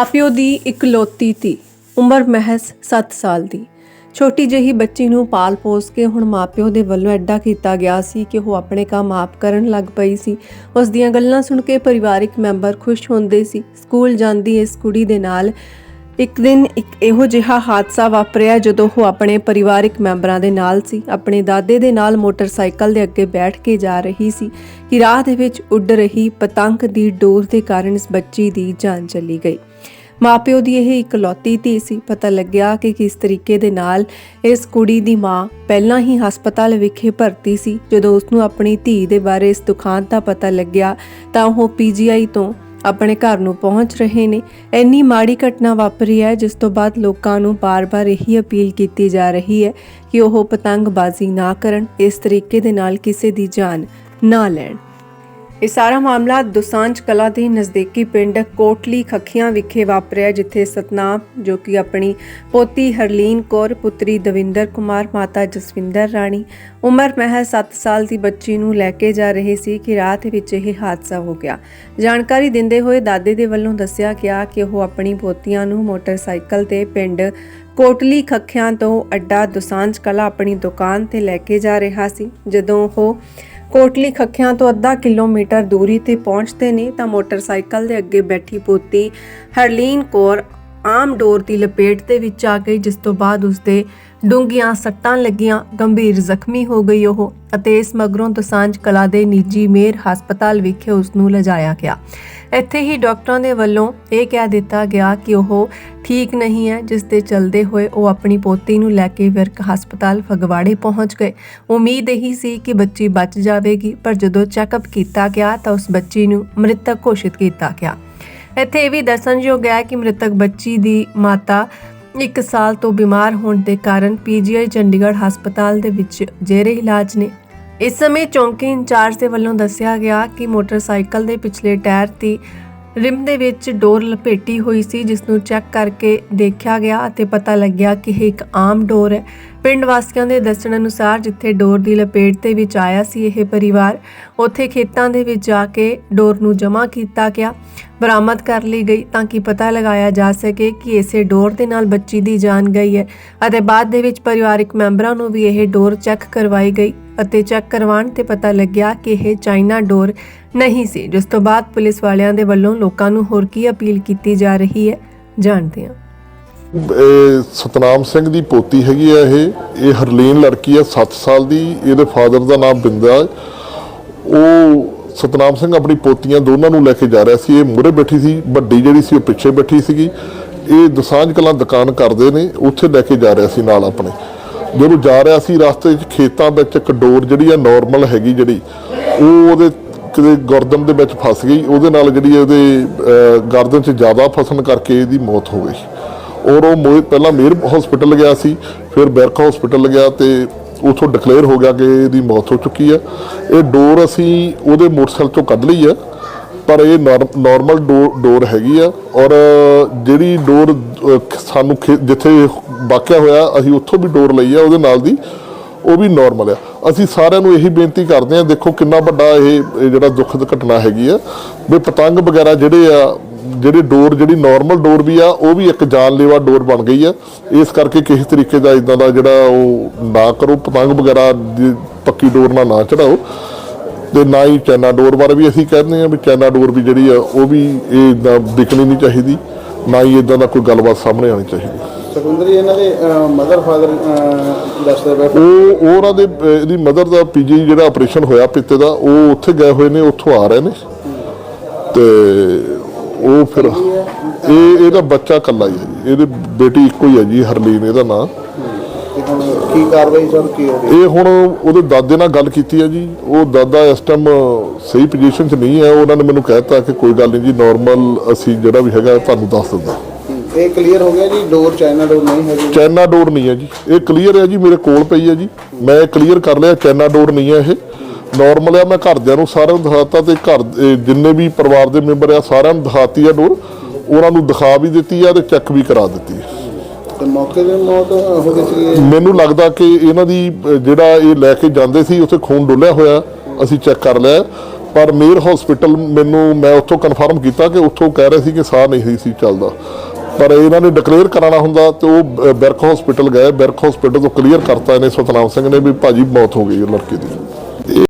ਮਾਪਿਓ ਦੀ ਇਕਲੌਤੀ ਧੀ, ਉਮਰ ਮਹਿਜ਼ 7 ਸਾਲ ਦੀ। ਛੋਟੀ ਜਿਹੀ ਬੱਚੀ ਨੂੰ ਪਾਲ ਪੋਸ ਕੇ ਹੁਣ ਮਾਪਿਓ ਦੇ ਵੱਲੋਂ ਐਡਾ ਕੀਤਾ ਗਿਆ ਸੀ ਕਿ ਉਹ ਆਪਣੇ ਕੰਮ ਆਪ ਕਰਨ ਲੱਗ ਪਈ ਸੀ। ਉਸ ਦੀਆਂ ਗੱਲਾਂ ਸੁਣ ਕੇ ਪਰਿਵਾਰਿਕ ਮੈਂਬਰ ਖੁਸ਼ ਹੁੰਦੇ ਸੀ। ਸਕੂਲ ਜਾਂਦੀ ਇਸ ਕੁੜੀ ਦੇ ਨਾਲ ਇੱਕ ਦਿਨ ਇੱਕ ਇਹੋ ਜਿਹਾ ਹਾਦਸਾ ਵਾਪਰਿਆ ਜਦੋਂ ਉਹ ਆਪਣੇ ਪਰਿਵਾਰਿਕ ਮੈਂਬਰਾਂ ਦੇ ਨਾਲ ਸੀ। ਆਪਣੇ ਦਾਦੇ ਦੇ ਨਾਲ ਮੋਟਰਸਾਈਕਲ ਦੇ ਅੱਗੇ ਬੈਠ ਕੇ ਜਾ ਰਹੀ ਸੀ ਕਿ ਰਾਹ ਦੇ ਵਿੱਚ ਉੱਡ ਰਹੀ ਪਤੰਗ ਦੀ ਡੋਰ ਦੇ ਕਾਰਨ ਇਸ ਬੱਚੀ ਦੀ ਜਾਨ ਚਲੀ ਗਈ। ਮਾਪਿਓ ਦੀ ਇਹ ਇਕਲੌਤੀ ਧੀ ਸੀ। ਪਤਾ ਲੱਗਿਆ ਕਿ ਕਿਸ ਤਰੀਕੇ ਦੇ ਨਾਲ ਇਸ ਕੁੜੀ ਦੀ ਮਾਂ ਪਹਿਲਾਂ ਹੀ ਹਸਪਤਾਲ ਵਿਖੇ ਭਰਤੀ ਸੀ। ਜਦੋਂ ਉਸ ਨੂੰ ਆਪਣੀ ਧੀ ਦੇ ਬਾਰੇ ਇਸ ਦੁਖਾਂਤ ਦਾ ਪਤਾ ਲੱਗਿਆ, ਤਾਂ ਉਹ ਪੀਜੀਆਈ ਤੋਂ ਆਪਣੇ ਘਰ ਨੂੰ ਪਹੁੰਚ ਰਹੇ ਨੇ। ਇੰਨੀ ਮਾੜੀ ਘਟਨਾ ਵਾਪਰੀ ਹੈ, ਜਿਸ ਤੋਂ ਬਾਅਦ ਲੋਕਾਂ ਨੂੰ ਬਾਰ-ਬਾਰ ਇਹੀ ਅਪੀਲ ਕੀਤੀ ਜਾ ਰਹੀ ਹੈ ਕਿ ਉਹ ਪਤੰਗਬਾਜ਼ੀ ਨਾ ਕਰਨ, ਇਸ ਤਰੀਕੇ ਦੇ ਨਾਲ ਕਿਸੇ ਦੀ ਜਾਨ ਨਾ ਲੈਣ। ਇਹ ਸਾਰਾ ਮਾਮਲਾ ਦੁਸਾਂਝ ਕਲਾ ਦੇ ਨਜ਼ਦੀਕੀ ਪਿੰਡ ਕੋਟਲੀ ਖੱਖੀਆਂ ਵਿਖੇ ਵਾਪਰਿਆ, ਜਿੱਥੇ ਸਤਨਾਮ, ਜੋ ਕਿ ਆਪਣੀ ਪੋਤੀ ਹਰਲੀਨ ਕੌਰ, ਪੁੱਤਰੀ ਦਵਿੰਦਰ ਕੁਮਾਰ, ਮਾਤਾ ਜਸਵਿੰਦਰ ਰਾਣੀ, ਉਮਰ ਮਹਿਜ਼ 7 ਸਾਲ ਦੀ ਬੱਚੀ ਨੂੰ ਲੈ ਕੇ ਜਾ ਰਹੇ ਸੀ ਕਿ ਰਾਤ ਵਿੱਚ ਇਹ ਹਾਦਸਾ ਹੋ ਗਿਆ। ਜਾਣਕਾਰੀ ਦਿੰਦੇ ਹੋਏ ਦਾਦੇ ਦੇ ਵੱਲੋਂ ਦੱਸਿਆ ਗਿਆ ਕਿ ਉਹ ਆਪਣੀ ਪੋਤੀਆਂ ਨੂੰ ਮੋਟਰਸਾਈਕਲ ਤੇ ਪਿੰਡ ਕੋਟਲੀ ਖੱਖਿਆਂ ਤੋਂ ਅੱਡਾ ਦੁਸਾਂਝ ਕਲਾ ਆਪਣੀ ਦੁਕਾਨ ਤੇ ਲੈ ਕੇ ਜਾ ਰਿਹਾ ਸੀ। ਜਦੋਂ ਉਹ ਕੋਟਲੀ ਖੱਖਿਆਂ ਤੋਂ ਅੱਧਾ ਕਿਲੋਮੀਟਰ ਦੂਰੀ ਤੇ ਪਹੁੰਚਦੇ ਨੇ ਤਾਂ ਮੋਟਰਸਾਈਕਲ ਦੇ ਅੱਗੇ ਬੈਠੀ ਪੋਤੀ ਹਰਲੀਨ ਕੌਰ ਆਮ ਡੋਰ ਦੀ ਲਪੇਟ ਦੇ ਵਿੱਚ ਆ ਗਈ, ਜਿਸ ਤੋਂ ਬਾਅਦ ਉਸਦੇ ਡੂੰਘੀਆਂ ਸੱਟਾਂ ਲੱਗੀਆਂ, ਗੰਭੀਰ ਜ਼ਖਮੀ ਹੋ ਗਈ ਉਹ ਅਤੇ ਇਸ ਮਗਰੋਂ ਦਸਾਂਝ ਕਲਾ ਦੇ ਨਿੱਜੀ ਮੇਰ ਹਸਪਤਾਲ ਵਿਖੇ ਉਸ ਨੂੰ ਲਿਜਾਇਆ ਗਿਆ। ਇੱਥੇ ਹੀ ਡਾਕਟਰਾਂ ਦੇ ਵੱਲੋਂ ਇਹ ਕਹਿ ਦਿੱਤਾ ਗਿਆ ਕਿ ਉਹ ਠੀਕ ਨਹੀਂ ਹੈ, ਜਿਸ ਦੇ ਚਲਦੇ ਹੋਏ ਉਹ ਆਪਣੀ ਪੋਤੀ ਨੂੰ ਲੈ ਕੇ ਵਿਰਕ ਹਸਪਤਾਲ ਫਗਵਾੜੇ ਪਹੁੰਚ ਗਏ। ਉਮੀਦ ਇਹੀ ਸੀ ਕਿ ਬੱਚੀ ਬਚ ਜਾਵੇਗੀ, ਪਰ ਜਦੋਂ ਚੈੱਕਅਪ ਕੀਤਾ ਗਿਆ ਤਾਂ ਉਸ ਬੱਚੀ ਨੂੰ ਮ੍ਰਿਤਕ ਘੋਸ਼ਿਤ ਕੀਤਾ ਗਿਆ। ਇੱਥੇ ਇਹ ਵੀ ਦੱਸਣਯੋਗ ਹੈ ਕਿ ਮ੍ਰਿਤਕ ਬੱਚੀ ਦੀ ਮਾਤਾ ਇੱਕ ਸਾਲ ਤੋਂ ਬਿਮਾਰ ਹੋਣ ਦੇ ਕਾਰਨ ਪੀਜੀਆਈ ਚੰਡੀਗੜ੍ਹ ਹਸਪਤਾਲ ਦੇ ਵਿੱਚ ਜੇਰੇ ਇਲਾਜ ਨੇ। ਇਸ ਸਮੇਂ ਚੌਂਕੀ ਇੰਚਾਰਜ ਦੇ ਵੱਲੋਂ ਦੱਸਿਆ ਗਿਆ ਕਿ ਮੋਟਰਸਾਈਕਲ ਦੇ ਪਿਛਲੇ ਟਾਇਰ ਦੀ ਰਿਮ ਦੇ ਵਿੱਚ ਡੋਰ ਲਪੇਟੀ ਹੋਈ ਸੀ, ਜਿਸ ਨੂੰ ਚੈੱਕ ਕਰਕੇ ਦੇਖਿਆ ਗਿਆ ਅਤੇ ਪਤਾ ਲੱਗਿਆ ਕਿ ਇਹ ਇੱਕ ਆਮ ਡੋਰ ਹੈ। ਪਿੰਡ ਵਾਸੀਆਂ ਦੇ ਦੱਸਣ ਅਨੁਸਾਰ ਜਿੱਥੇ ਡੋਰ ਦੀ ਲਪੇਟ ਦੇ ਵਿੱਚ ਆਇਆ ਸੀ, ਇਹ ਪਰਿਵਾਰ ਉੱਥੇ ਖੇਤਾਂ ਦੇ ਵਿੱਚ ਜਾ ਕੇ ਡੋਰ ਨੂੰ ਜਮ੍ਹਾਂ ਕੀਤਾ ਗਿਆ। ਬਰਾਮਦ ਕਰ ਲਈ ਗਈ ਤਾਂ ਕਿ ਪਤਾ ਲਗਾਇਆ ਜਾ ਸਕੇ ਕਿ ਇਸੇ ਡੋਰ ਦੇ ਨਾਲ ਬੱਚੀ ਦੀ ਜਾਨ ਗਈ ਹੈ ਅਤੇ ਬਾਅਦ ਦੇ ਵਿੱਚ ਪਰਿਵਾਰਕ ਮੈਂਬਰਾਂ ਨੂੰ ਵੀ ਇਹ ਡੋਰ ਚੈੱਕ ਕਰਵਾਈ ਗਈ ਅਤੇ ਚੈੱਕ ਕਰਵਾਉਣ ਤੇ ਪਤਾ ਲੱਗਿਆ ਕਿ ਇਹ ਚਾਈਨਾ ਡੋਰ ਨਹੀਂ ਸੀ, ਜਿਸ ਤੋਂ ਬਾਅਦ ਪੁਲਿਸ ਵਾਲਿਆਂ ਦੇ ਵੱਲੋਂ ਲੋਕਾਂ ਨੂੰ ਹੋਰ ਕੀ ਅਪੀਲ ਕੀਤੀ ਜਾ ਰਹੀ ਹੈ, ਜਾਣਦੇ ਹਾਂ। ਸਤਨਾਮ ਸਿੰਘ ਦੀ ਪੋਤੀ ਹੈਗੀ ਆ ਇਹ ਇਹ ਹਰਲੀਨ ਲੜਕੀ ਆ 7 ਸਾਲ ਦੀ, ਇਹਦੇ ਫਾਦਰ ਦਾ ਨਾਮ ਬਿੰਦਾ। ਉਹ ਸਤਨਾਮ ਸਿੰਘ ਆਪਣੀ ਪੋਤੀਆਂ ਦੋਨਾਂ ਨੂੰ ਲੈ ਕੇ ਜਾ ਰਿਹਾ ਸੀ। ਇਹ ਮੂਹਰੇ ਬੈਠੀ ਸੀ, ਵੱਡੀ ਜਿਹੜੀ ਸੀ ਉਹ ਪਿੱਛੇ ਬੈਠੀ ਸੀਗੀ। ਇਹ ਦਸਾਂਝ ਕਲਾਂ ਦੁਕਾਨ ਕਰਦੇ ਨੇ, ਉੱਥੇ ਲੈ ਕੇ ਜਾ ਰਿਹਾ ਸੀ ਨਾਲ ਆਪਣੇ। ਜਦੋਂ ਜਾ ਰਿਹਾ ਸੀ, ਰਸਤੇ 'ਚ ਖੇਤਾਂ ਵਿੱਚ ਇੱਕ ਡੋਰ ਜਿਹੜੀ ਆ ਨਾਰਮਲ ਹੈਗੀ ਜਿਹੜੀ, ਉਹ ਉਹਦੇ ਕਿਤੇ ਗਰਦਨ ਦੇ ਵਿੱਚ ਫਸ ਗਈ। ਉਹਦੇ ਨਾਲ ਜਿਹੜੀ ਉਹਦੇ ਗਰਦਨ 'ਚ ਜ਼ਿਆਦਾ ਫਸਣ ਕਰਕੇ ਇਹਦੀ ਮੌਤ ਹੋ ਗਈ। ਔਰ ਉਹ ਮੋਹਿਤ ਪਹਿਲਾਂ ਮੇਰ ਹਸਪੀਟਲ ਗਿਆ ਸੀ, ਫਿਰ ਬੈਰਕ ਹਸਪੀਟਲ ਗਿਆ ਤੇ ਉਥੋਂ ਡਿਕਲੇਅਰ ਹੋ ਗਿਆ ਕਿ ਇਹਦੀ ਮੌਤ ਹੋ ਚੁੱਕੀ ਹੈ। ਇਹ ਡੋਰ ਅਸੀਂ ਉਹਦੇ ਮੋਟਰਸਾਈਕਲ ਚੋਂ ਕੱਢ ਲਈ ਹੈ, ਪਰ ਇਹ ਨਾਰਮਲ ਡੋਰ ਹੈਗੀ ਆ ਔਰ ਜਿਹੜੀ ਡੋਰ ਸਾਨੂੰ ਖੇ- ਜਿੱਥੇ ਵਾਕਿਆ ਹੋਇਆ, ਅਸੀਂ ਉੱਥੋਂ ਵੀ ਡੋਰ ਲਈ ਆ, ਉਹਦੇ ਨਾਲ ਦੀ ਉਹ ਵੀ ਨਾਰਮਲ ਆ। ਅਸੀਂ ਸਾਰਿਆਂ ਨੂੰ ਇਹੀ ਬੇਨਤੀ ਕਰਦੇ ਆ ਦੇਖੋ ਕਿੰਨਾ ਵੱਡਾ ਇਹ ਇਹ ਜਿਹੜਾ ਦੁਖਦ ਘਟਨਾ ਹੈਗੀ ਆ। ਵੀ ਪਤੰਗ ਵਗੈਰਾ ਜਿਹੜੇ ਆ ਜਿਹੜੀ ਡੋਰ ਜਿਹੜੀ ਨਾਰਮਲ ਡੋਰ ਵੀ ਆ ਉਹ ਵੀ ਇੱਕ ਜਾਨਲੇਵਾ ਡੋਰ ਬਣ ਗਈ ਆ। ਇਸ ਕਰਕੇ ਕਿਸੇ ਤਰੀਕੇ ਦਾ ਇਦਾਂ ਦਾ ਜਿਹੜਾ ਉਹ ਨਾ ਕਰੋ ਪਤੰਗ ਵਗੈਰਾ ਦੀ ਪੱਕੀ ਡੋਰ ਨਾਲ ਨਾ ਚੜਾਓ। ਤੇ ਨਾ ਹੀ ਚਾਈਨਾ ਡੋਰ ਬਾਰੇ ਵੀ ਅਸੀਂ ਕਹਿੰਦੇ ਆ ਵੀ ਚਾਈਨਾ ਡੋਰ ਵੀ ਜਿਹੜੀ ਆ ਉਹ ਵੀ ਇਹ ਇਦਾਂ ਵਿਕਣੀ ਨਹੀਂ ਚਾਹੀਦੀ ਨਾ ਹੀ ਇਦਾਂ ਦਾ ਕੋਈ ਗੱਲਬਾਤ ਸਾਹਮਣੇ ਆਣੀ ਚਾਹੀਦੀ। ਸੁਖਵਿੰਦਰ ਜੀ ਇਹਨਾਂ ਦੇ ਮਦਰ ਫਾਦਰ ਦੱਸਦੇ ਪਏ ਉਹ ਉਹ ਉਹਨਾਂ ਦੇ ਇਹਦੀ ਮਦਰ ਦਾ ਪੀਜੀ ਜਿਹੜਾ ਆਪਰੇਸ਼ਨ ਹੋਇਆ ਪਿੱਤੇ ਦਾ ਉਹ ਉੱਥੇ ਗਏ ਹੋਏ ਨੇ ਉੱਥੋਂ ਆ ਰਹੇ ਨੇ। ਤੇ ਉਹ ਫਿਰ ਇਹ ਇਹਦਾ ਬੱਚਾ ਇਕੱਲਾ ਹੀ ਹੈ ਜੀ। ਇਹਦੀ ਬੇਟੀ ਇੱਕੋ ਹੀ ਹੈ ਜੀ ਹਰਲੀਨ ਇਹਦਾ ਨਾਂ। ਤੇ ਹੁਣ ਕੀ ਕਾਰਵਾਈ ਸਰ ਕੀ ਹੋ ਰਹੀ? ਇਹ ਹੁਣ ਉਹਦੇ ਦਾਦੇ ਨਾਲ ਗੱਲ ਕੀਤੀ ਹੈ ਜੀ। ਉਹ ਦਾਦਾ ਇਸ ਟਾਈਮ ਸਹੀ ਪੋਜੀਸ਼ਨ 'ਚ ਨਹੀਂ ਹੈ। ਉਹਨਾਂ ਨੇ ਮੈਨੂੰ ਕਹਿਤਾ ਕਿ ਕੋਈ ਗੱਲ ਨਹੀਂ ਜੀ ਨਾਰਮਲ ਅਸੀਂ ਜਿਹੜਾ ਵੀ ਹੈਗਾ ਤੁਹਾਨੂੰ ਦੱਸ ਦਿੰਦਾ ਇਹ ਕਲੀਅਰ ਹੋ ਗਿਆ ਜੀ ਡੋਰ ਚਾਈਨਾ ਡੋਰ ਨਹੀਂ ਹੈਗੀ ਚਾਈਨਾ ਡੋਰ ਨਹੀਂ ਹੈ ਜੀ। ਇਹ ਕਲੀਅਰ ਹੈ ਜੀ ਮੇਰੇ ਕੋਲ ਪਈ ਹੈ ਜੀ। ਮੈਂ ਕਲੀਅਰ ਕਰ ਲਿਆ ਚਾਈਨਾ ਡੋਰ ਨਹੀਂ ਹੈ ਇਹ। ਨਾਰਮਲ ਹੈ ਮੈਂ ਘਰਦਿਆਂ ਨੂੰ ਸਾਰਿਆਂ ਨੂੰ ਦਿਖਾਤਾ ਤੇ ਘਰ ਜਿੰਨੇ ਵੀ ਪਰਿਵਾਰ ਦੇ ਮੈਂਬਰ ਆ ਸਾਰਿਆਂ ਨੂੰ ਦਿਖਾਤੀ ਆ ਡੋਰ ਉਹਨਾਂ ਨੂੰ ਦਿਖਾ ਵੀ ਦਿੱਤੀ ਆ ਤੇ ਚੈੱਕ ਵੀ ਕਰਾ ਦਿੱਤੀ ਹੈ ਤੇ ਮੌਕੇ ਤੇ ਮੌਤ ਹੋ ਗਈ ਸੀ। ਮੈਨੂੰ ਲੱਗਦਾ ਕਿ ਇਹਨਾਂ ਦੀ ਜਿਹੜਾ ਇਹ ਲੈ ਕੇ ਜਾਂਦੇ ਸੀ ਉੱਥੇ ਖੂਨ ਡੁੱਲਿਆ ਹੋਇਆ ਅਸੀਂ ਚੈੱਕ ਕਰ ਲਿਆ। ਪਰ ਮੇਰ ਹਸਪੀਟਲ ਮੈਨੂੰ ਮੈਂ ਉੱਥੋਂ ਕਨਫਰਮ ਕੀਤਾ ਕਿ ਉੱਥੋਂ ਕਹਿ ਰਹੇ ਸੀ ਕਿ ਸਾਹ ਨਹੀਂ ਸੀ ਚੱਲਦਾ। ਪਰ ਇਹਨਾਂ ਨੇ ਡਿਕਲੇਅਰ ਕਰਾਉਣਾ ਹੁੰਦਾ ਤੇ ਉਹ ਬਿਰਕ ਹਸਪੀਟਲ ਗਏ। ਬਿਰਕ ਹਸਪੀਟਲ ਤੋਂ ਕਲੀਅਰ ਕਰਤਾ ਇਹਨੇ ਸਤਨਾਮ ਸਿੰਘ ਨੇ ਵੀ ਭਾਜੀ ਮੌਤ ਹੋ ਗਈ ਲੜਕੇ ਦੀ।